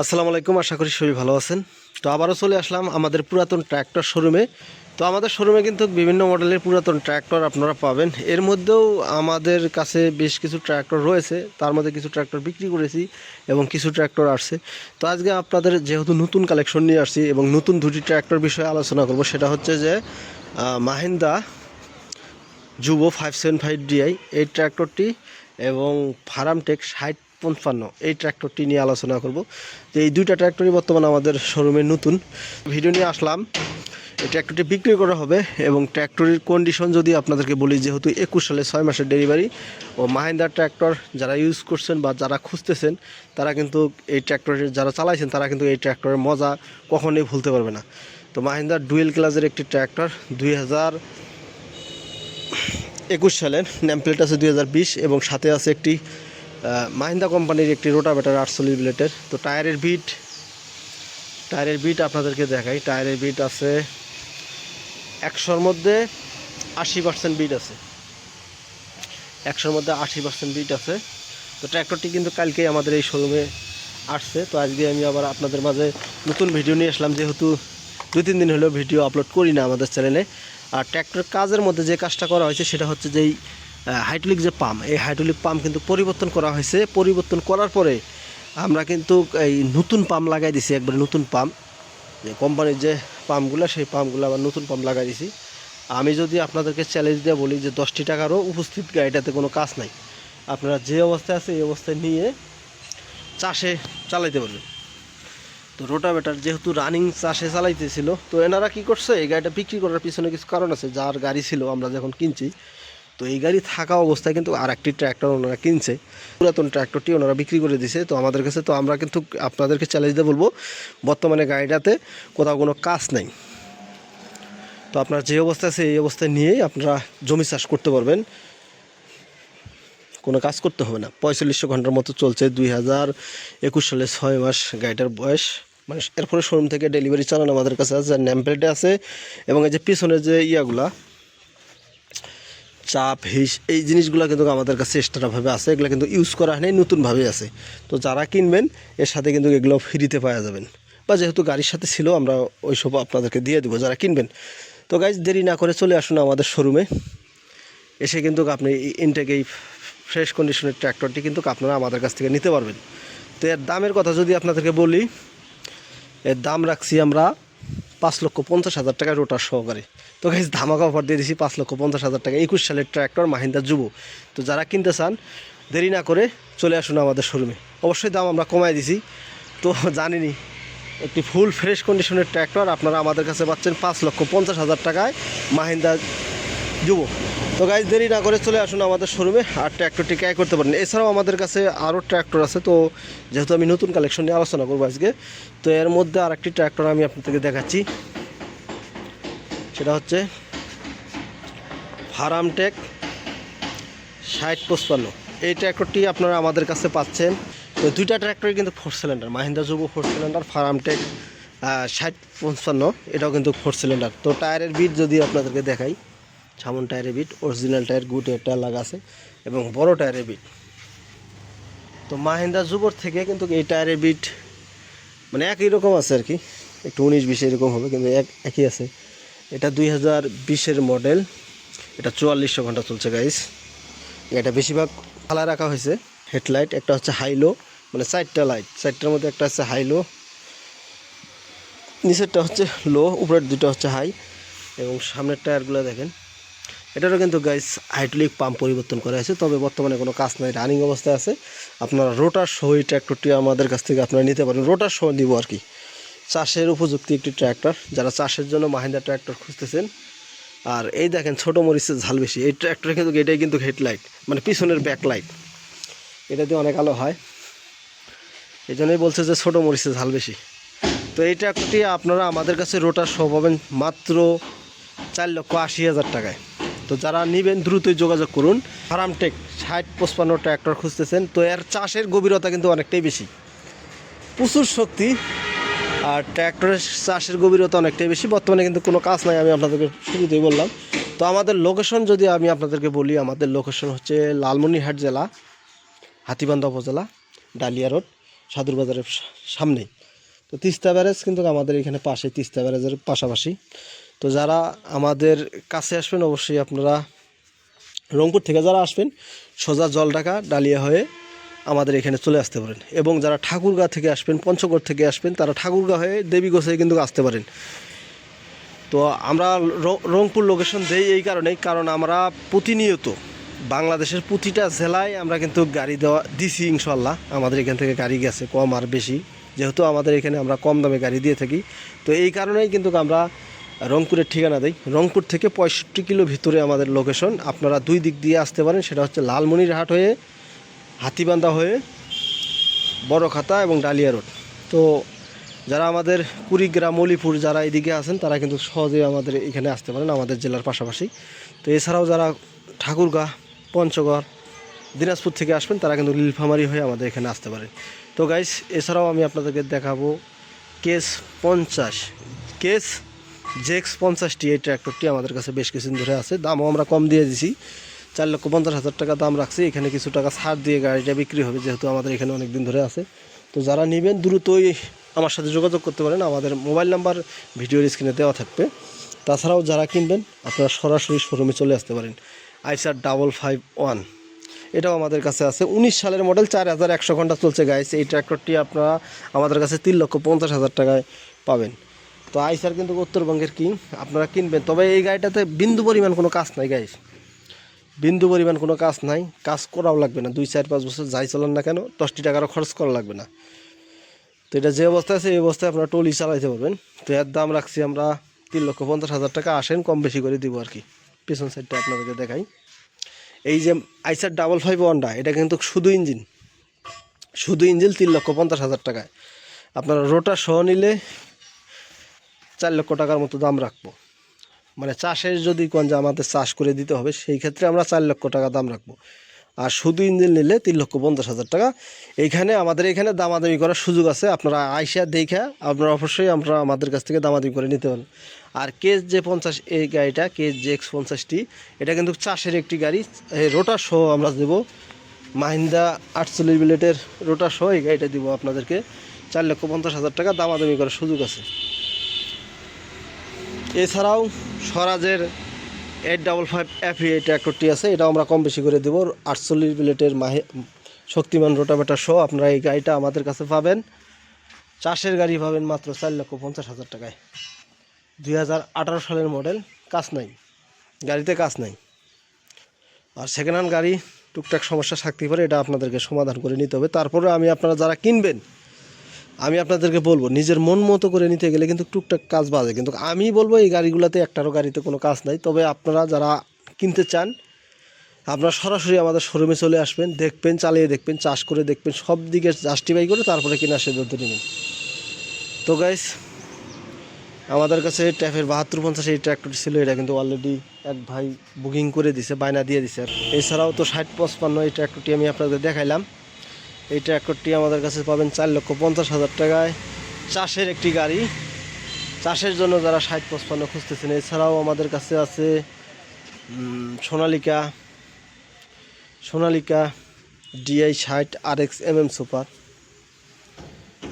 আসসালামু আলাইকুম, আশা করি সবাই ভালো আছেন। তো আবারও চলে আসলাম আমাদের পুরাতন ট্র্যাক্টর শোরুমে। তো আমাদের শোরুমে কিন্তু বিভিন্ন মডেলের পুরাতন ট্র্যাক্টর আপনারা পাবেন। এর মধ্যেও আমাদের কাছে বেশ কিছু ট্র্যাক্টর রয়েছে। তার মধ্যে কিছু ট্র্যাক্টর বিক্রি করেছি এবং কিছু ট্র্যাক্টর আসছে। তো আজকে আপনাদের যেহেতু নতুন কালেকশন নিয়ে আসছি এবং নতুন দুটি ট্র্যাক্টর বিষয়ে আলোচনা করব, সেটা হচ্ছে যে Mahindra Yuvo five seven five DI এই ট্র্যাক্টরটি এবং ফার্মটেক ষাট পঞ্চান্ন। এই ট্র্যাক্টরটি নিয়ে আলোচনা করব। যে এই দুইটা ট্র্যাক্টরই বর্তমানে আমাদের শোরুমে নতুন। ভিডিও নিয়ে আসলাম। এই ট্র্যাক্টরটি বিক্রি করা হবে এবং ট্র্যাক্টরের কন্ডিশন যদি আপনাদেরকে বলি, যেহেতু একুশ সালে ছয় মাসের ডেলিভারি ও মাহিন্দার ট্র্যাক্টর যারা ইউজ করছেন বা যারা খুঁজতেছেন, তারা কিন্তু এই ট্র্যাক্টরের যারা চালাইছেন, তারা কিন্তু এই ট্র্যাক্টরের মজা কখনোই ভুলতে পারবে না। তো মাহিন্দার ডুয়েল ক্লাসের একটি ট্র্যাক্টর দুই হাজার একুশ সালের নেমপ্লেট আছে দু হাজার বিশ এবং সাথে আছে একটি মাহিন্দা কোম্পানির একটি রোটাভেটার আটচল্লিশ ব্লেটের তো টায়ারের বিট টায়ারের বিট আপনাদেরকে দেখাই। টায়ারের বিট আছে, একশোর মধ্যে আশি পার্সেন্ট বিট আছে। একশোর মধ্যে আশি পার্সেন্ট বিট আছে। তো ট্র্যাক্টরটি কিন্তু কালকেই আমাদের এই শোরুমে আসছে। তো আজকে আমি আবার আপনাদের মাঝে নতুন ভিডিও নিয়ে আসলাম। যেহেতু দু তিন দিন হলেও ভিডিও আপলোড করি না আমাদের চ্যানেলে। আর ট্র্যাক্টর কাজের মধ্যে যে কাজটা করা হয়েছে, সেটা হচ্ছে যে এই হাইড্রোলিক যে পাম্প এই হাইড্রোলিক পাম্প কিন্তু পরিবর্তন করা হয়েছে। পরিবর্তন করার পরে আমরা কিন্তু এই নতুন পাম্প লাগাই দিছি, একবারে নতুন পাম্প কোম্পানির যে পাম্পগুলো সেই পাম্পগুলো আবার নতুন পাম্প লাগাই দিছি। আমি যদি আপনাদেরকে চ্যালেঞ্জ দিয়ে বলি যে দশটি টাকারও উপস্থিত গাড়িটাতে কোনো কাজ নাই। আপনারা যে অবস্থায় আছে, এই অবস্থায় নিয়ে চাষে চালাইতে পারবেন। তো রোটাভেটার যেহেতু রানিং চাষে চালাইতেছিল, তো এনারা কি করছে, এই গাড়িটা বিক্রি করার পিছনে কিছু কারণ আছে। যার গাড়ি ছিল আমরা যখন কিনছি তো এই গাড়ি থাকা অবস্থায় কিন্তু আর একটি ট্র্যাক্টর ওনারা কিনছে। পুরাতন ট্র্যাক্টরটি ওনারা বিক্রি করে দিছে। তো আমাদের কাছে তো আমরা কিন্তু আপনাদেরকে চ্যালেঞ্জ দিয়ে বলব, বর্তমানে গাড়িটাতে কোথাও কোনো কাজ নেই। তো আপনার যে অবস্থা আছে এই অবস্থায় নিয়েই আপনারা জমি চাষ করতে পারবেন। কোনো কাজ করতে হবে না। পঁয়তাল্লিশশো ঘণ্টার মতো চলছে দুই হাজার একুশ সালে ছয় মাস গাড়িটার বয়স। মানে এরপরে শোরুম থেকে ডেলিভারি চালানো আমাদের কাছে আছে নেম প্লেটে আছে এবং এই যে পিছনে যে ইয়াগুলা চাপ হিস এই জিনিসগুলো কিন্তু আমাদের কাছে এক্সট্রাভাবে আছে। এগুলো কিন্তু ইউজ করা হয় নাই নতুনভাবে আছে। তো যারা কিনবেন, এর সাথে কিন্তু এগুলো ফ্রিতে পাওয়া যাবেন। বা যেহেতু গাড়ির সাথে ছিল, আমরা ওই ওইসব আপনাদেরকে দিয়ে দেবো, যারা কিনবেন। তো গাইজ দেরি না করে চলে আসুন আমাদের শোরুমে এসে কিন্তু আপনি ইনটেক এই ফ্রেশ কন্ডিশনের ট্র্যাক্টরটি কিন্তু আপনারা আমাদের কাছ থেকে নিতে পারবেন। তো এর দামের কথা যদি আপনাদেরকে বলি, এর দাম রাখছি আমরা পাঁচ লক্ষ পঞ্চাশ হাজার টাকা রোটার সহকারে। তো গাইজ ধামাকা অফার দিয়ে দিয়েছি পাঁচ লক্ষ পঞ্চাশ হাজার টাকা। একুশ সালের ট্র্যাক্টর মাহিন্দা যুব তো যারা কিনতে চান, দেরি না করে চলে আসুন আমাদের শোরুমে অবশ্যই দাম আমরা কমাই দিছি। তো জানিনি, একটি ফুল ফ্রেশ কন্ডিশনের ট্র্যাক্টর আপনারা আমাদের কাছে পাচ্ছেন পাঁচ লক্ষ পঞ্চাশ হাজার টাকায় মাহিন্দা যুব তো গাইজ দেরি না করে চলে আসুন আমাদের শোরুমে আর ট্র্যাক্টরটি ক্রয় করতে পারেন। এছাড়াও আমাদের কাছে আরও ট্র্যাক্টর আছে, তো যেহেতু আমি নতুন কালেকশন নিয়ে আলোচনা করব আজকে, তো এর মধ্যে আরেকটি ট্র্যাক্টর আমি আপনাদেরকে দেখাচ্ছি। সেটা হচ্ছে ফার্মটেক ষাট পঁচপান্ন। এই ট্র্যাক্টরটি আপনারা আমাদের কাছে পাচ্ছেন। তো দুইটা ট্র্যাক্টরই কিন্তু ফোর সিলিন্ডার মাহিন্দা যুব ফোর সিলিন্ডার ফার্মটেক ষাট পঞ্চান্ন এটাও কিন্তু ফোর সিলিন্ডার তো টায়ারের বিট যদি আপনাদেরকে দেখাই সামন টায়ারের বিট অরিজিনাল টায়ার গুড টায়ার লাগা আছে, এবং বড় টায়ারের বিট। তো মাহিন্দা যুবর থেকে কিন্তু এই টায়ারের বিট মানে একই রকম আছে আর কি, একটু উনিশ বিশ এরকম হবে, কিন্তু এক, একই আছে। এটা দুই হাজার বিশের মডেল এটা চুয়াল্লিশশো ঘণ্টা চলছে গাইস এটা বেশিরভাগ ফালা রাখা হয়েছে হেডলাইট একটা হচ্ছে হাইলো মানে চারটা লাইট চারটার মধ্যে একটা হচ্ছে হাইলো নিচেরটা হচ্ছে লো উপরের দুটো হচ্ছে হাই এবং সামনের টায়ারগুলো দেখেন। এটারও কিন্তু গাইস হাইড্রোলিক পাম্প পরিবর্তন করা হয়েছে, তবে বর্তমানে কোনো কাজ নাই রানিং অবস্থায় আছে। আপনারা রোটার সহ এই ট্র্যাক্টরটি আমাদের কাছ থেকে আপনারা নিতে পারেন। রোটার সহ দিব আর কি। চাষের উপযুক্ত একটি ট্র্যাক্টর যারা চাষের জন্য মাহিন্দা ট্র্যাক্টর খুঁজতেছেন। আর এই দেখেন ছোটো মরিচের ঝাল বেশি। এই ট্র্যাক্টরে কিন্তু এটাই কিন্তু হেডলাইট মানে পিছনের ব্যাক লাইট এটা দিয়ে অনেক আলো হয়। এই জন্যই বলছে যে ছোটো মরিচের ঝাল বেশি। তো এই ট্র্যাক্টরটি আপনারা আমাদের কাছে রোটার সহ পাবেন মাত্র চার লক্ষ আশি হাজার টাকায়। তো যারা নেবেন, দ্রুতই যোগাযোগ করুন। ফার্মটেক ষাট পঁচপান্ন ট্র্যাক্টর খুঁজতেছেন, তো এর চাষের গভীরতা কিন্তু অনেকটাই বেশি। প্রচুর শক্তি, আর ট্র্যাক্টরের চাষের গভীরতা অনেকটাই বেশি। বর্তমানে কিন্তু কোনো কাজ নাই, আমি আপনাদেরকে শুরুতেই বললাম। তো আমাদের লোকেশন যদি আমি আপনাদেরকে বলি, আমাদের লোকেশন হচ্ছে লালমনিরহাট জেলা, হাতিবান্ধা উপজেলা, ডালিয়া রোড, সাদুর বাজারের সামনেই। তো তিস্তা ব্যারেজ কিন্তু আমাদের এখানে পাশে তিস্তা ব্যারেজের পাশাপাশি। তো যারা আমাদের কাছে আসবেন, অবশ্যই আপনারা রংপুর থেকে যারা আসবেন, সোজা জলঢাকা ডালিয়া হয়ে আমাদের এখানে চলে আসতে পারেন। এবং যারা ঠাকুরগাঁ থেকে আসবেন, পঞ্চগড় থেকে আসবেন, তারা ঠাকুরগাঁ হয়ে দেবীগোসাই কিন্তু আসতে পারেন। তো আমরা রংপুর লোকেশন দেই এই কারণেই, কারণ আমরা প্রতিনিয়ত বাংলাদেশের প্রতিটা জেলায় আমরা কিন্তু গাড়ি দেওয়া দিছি ইনশাল্লাহ আমাদের এখান থেকে গাড়ি গেছে, কম আর বেশি। যেহেতু আমাদের এখানে আমরা কম দামে গাড়ি দিয়ে থাকি, তো এই কারণেই কিন্তু আমরা রংপুরের ঠিকানা দেয় রংপুর থেকে পঁয়ষট্টি কিলো ভিতরে আমাদের লোকেশন আপনারা দুই দিক দিয়ে আসতে পারেন, সেটা হচ্ছে লালমনিরহাট হয়ে, হাতিবান্ধা হয়ে বড় খাতা এবং ডালিয়া রোড। তো যারা আমাদের কুড়িগ্রাম, মলিপুর যারা এদিকে আছেন, তারা কিন্তু সহজে আমাদের এখানে আসতে পারেন, আমাদের জেলার পাশাপাশি। তো এছাড়াও যারা ঠাকুরগাঁ, পঞ্চগড়, দিনাজপুর থেকে আসবেন, তারা কিন্তু নীলফামারি হয়ে আমাদের এখানে আসতে পারেন। তো গাইস এছাড়াও আমি আপনাদেরকে দেখাবো কেস পঞ্চাশ। কেস জেক্স পঞ্চাশটি এই ট্র্যাক্টরটি আমাদের কাছে বেশ কিছুদিন ধরে আছে। দামও আমরা কম দিয়ে দিছি। চার লক্ষ পঞ্চাশ হাজার টাকা দাম রাখছি। এখানে কিছু টাকা ছাড় দিয়ে গাড়িটা বিক্রি হবে, যেহেতু আমাদের এখানে অনেক দিন ধরে আছে। তো যারা নেবেন, দ্রুতই আমার সাথে যোগাযোগ করতে পারেন। আমাদের মোবাইল নাম্বার ভিডিওর স্ক্রিনে দেওয়া থাকবে। তাছাড়াও যারা কিনবেন, আপনারা সরাসরি শোরুমে চলে আসতে পারেন। আইসার ডাবল ফাইভ ওয়ান। এটাও আমাদের কাছে আছে। উনিশ সালের মডেল চার হাজার একশো ঘণ্টা চলছে। গাইস এই ট্র্যাক্টরটি আপনারা আমাদের কাছে তিন লক্ষ পঞ্চাশ হাজার টাকায় পাবেন। তো আইসার কিন্তু উত্তরবঙ্গের কিং, আপনারা কিনবেন। তবে এই গাড়িটাতে বিন্দু পরিমাণ কোনো কাজ নাই গাইস বিন্দু পরিমাণ কোনো কাজ নাই, কাজ করাও লাগবে না। দুই, চার, পাঁচ বছর যাই চলান না কেন, দশটি টাকারও খরচ করা লাগবে না। তো এটা যে অবস্থায় আছে, এই অবস্থায় আপনারা টলি চালাইতে পারবেন। তো এর দাম রাখছি আমরা তিন লক্ষ পঞ্চাশ হাজার টাকা। আসেন, কম বেশি করে দিব আর কি। পিছন সাইডটা আপনাদেরকে দেখাই। এই যে আইসার ডাবল ফাইভ ওয়ানটা এটা কিন্তু শুধু ইঞ্জিন। শুধু ইঞ্জিন তিন লক্ষ পঞ্চাশ হাজার টাকায়। আপনারা রোটা সহ নিলে চার লক্ষ টাকার মতো দাম রাখব। মানে চাষের যদি কোন যে আমাদের চাষ করে দিতে হবে, সেই ক্ষেত্রে আমরা চার লক্ষ টাকা দাম রাখব। আর শুধু ইঞ্জিন নিলে তিন লক্ষ পঞ্চাশ হাজার টাকা। এইখানে আমাদের এখানে দামাদামি করার সুযোগ আছে, আপনারা আইসা দেখা আপনারা অবশ্যই আমরা আমাদের কাছ থেকে দামাদামি করে নিতে পারেন আর কেস যে পঞ্চাশ এই গাড়িটা, কেস যে এক্স পঞ্চাশটি, এটা কিন্তু চাষের একটি গাড়ি। রোটার সহ আমরা দেবো। মাহিন্দা আটচল্লিশ বিলেটের রোটার সহ এই গাড়িটা দিব আপনাদেরকে। চার লক্ষ পঞ্চাশ হাজার টাকা দামাদামি করার সুযোগ আছে। এছাড়াও স্বরাজের এইট ডাবল ফাইভ এফ এই ট্র্যাক্টরটি আছে এটা আমরা কম বেশি করে দেবো। আটচল্লিশ বিলেটের মাহে শক্তিমান রোটাভেটার সহ আপনারা এই গাড়িটা আমাদের কাছে পাবেন। চাষের গাড়ি পাবেন মাত্র চার লক্ষ পঞ্চাশ হাজার টাকায়। দুই হাজার আঠারো সালের মডেল কাজ নাই। গাড়িতে কাজ নাই। আর সেকেন্ড হ্যান্ড গাড়ি টুকটাক সমস্যা থাকতে পারে, এটা আপনাদেরকে সমাধান করে নিতে হবে। তারপরে আমি আপনারা যারা কিনবেন আমি আপনাদেরকে বলব, নিজের মন মতো করে নিতে গেলে কিন্তু টুকটাক কাজ বাজে। কিন্তু আমি বলব, এই গাড়িগুলোতে একটারও গাড়িতে কোনো কাজ নাই। তবে আপনারা যারা কিনতে চান, আপনারা সরাসরি আমাদের শোরুমে চলে আসবেন, দেখবেন, চালিয়ে দেখবেন, চাষ করে দেখবেন, সব দিকে জাস্টিফাই করে তারপরে কিনা সিদ্ধান্ত নেবেন। তো গাইস আমাদের কাছে ট্যাফের বাহাত্তর পঞ্চাশ এই ট্র্যাক্টরটি ছিল, এটা কিন্তু অলরেডি এক ভাই বুকিং করে দিছে, বায়না দিয়ে দিছে। আর এছাড়াও তো ষাট পঁচপান্ন এই ট্র্যাক্টরটি আমি আপনাদের দেখাইলাম। এই ট্র্যাক্টরটি আমাদের কাছে পাবেন চার লক্ষ পঞ্চাশ হাজার টাকায়। চাষের একটি গাড়ি। চাষের জন্য যারা ষাট পঁচপান্ন খুঁজতেছেন, এছাড়াও আমাদের কাছে আছে সোনালিকা সোনালিকা ডিআই ষাট R X M M super.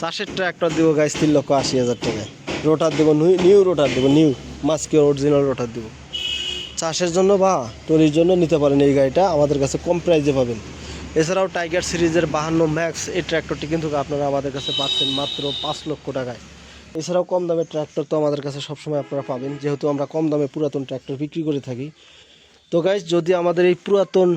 চাষের ট্র্যাক্টর দেবো গাইস তিন লক্ষ আশি হাজার টাকায়। রোটার দেবো নিউ- রোটার দেবো, নিউ মাস্কি অরিজিনাল রোটার দেবো। চাষের জন্য বা টলির জন্য নিতে পারেন এই গাড়িটা, আমাদের কাছে কম প্রাইজে পাবেন। এছাড়াও টাইগার সিরিজের বাহান্ন ম্যাক্স, এই ট্র্যাক্টরটি কিন্তু আপনারা আমাদের কাছে পাচ্ছেন মাত্র পাঁচ লক্ষ টাকায়। এছাড়াও কম দামের ট্র্যাক্টর তো আমাদের কাছে সবসময় আপনারা পাবেন, যেহেতু আমরা কম দামে পুরাতন ট্র্যাক্টর বিক্রি করে থাকি। তো গাইজ যদি আমাদের এই পুরাতন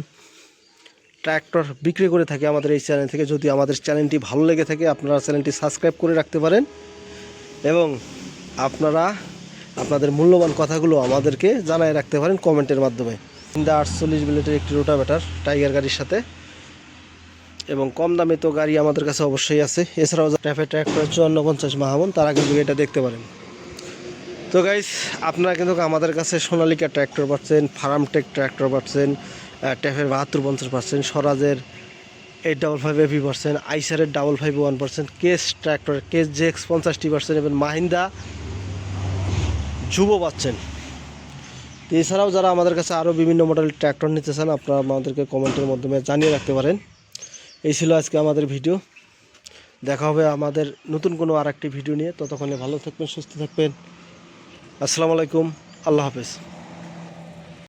ট্র্যাক্টর বিক্রি করে থাকি আমাদের এই চ্যানেল থেকে, যদি আমাদের চ্যানেলটি ভালো লেগে থাকে, আপনারা চ্যানেলটি সাবস্ক্রাইব করে রাখতে পারেন এবং আপনারা আপনাদের মূল্যবান কথাগুলো আমাদেরকে জানায় রাখতে পারেন কমেন্টের মাধ্যমে। হিন্দা আটচল্লিশ বিলেটের একটি রোটাভেটার টাইগার গাড়ির সাথে। এবং কম দামে তো গাড়ি আমাদের কাছে অবশ্যই আছে। এছাড়াও ট্রাফে ট্র্যাক্টর চুয়ান্ন পঞ্চাশ মাহামন তারা কিন্তু এটা দেখতে পারেন। তো গাইস আপনারা কিন্তু আমাদের কাছে সোনালিকা ট্র্যাক্টর পাচ্ছেন, ফার্মটেক ট্র্যাক্টর পাচ্ছেন ট্যাফের বাহাত্তর পঞ্চাশ পার্সেন্ট স্বরাজের eight double five FE percent আইসারের double five one percent case tractor, case জেক্স পঞ্চাশটি পার্সেন্ট এবং মাহিন্দা যুব পাচ্ছেন। এছাড়াও যারা আমাদের কাছে আরও বিভিন্ন মডেলের ট্র্যাক্টর নিতে চান, আপনারা আমাদেরকে কমেন্টের মাধ্যমে জানিয়ে রাখতে পারেন। এই ছিল আজকে আমাদের ভিডিও। দেখা হবে আমাদের নতুন কোনো আর ভিডিও নিয়ে। ততক্ষণে ভালো থাকবেন, সুস্থ থাকবেন। আসসালামু আলাইকুম। আল্লাহ হাফেজ।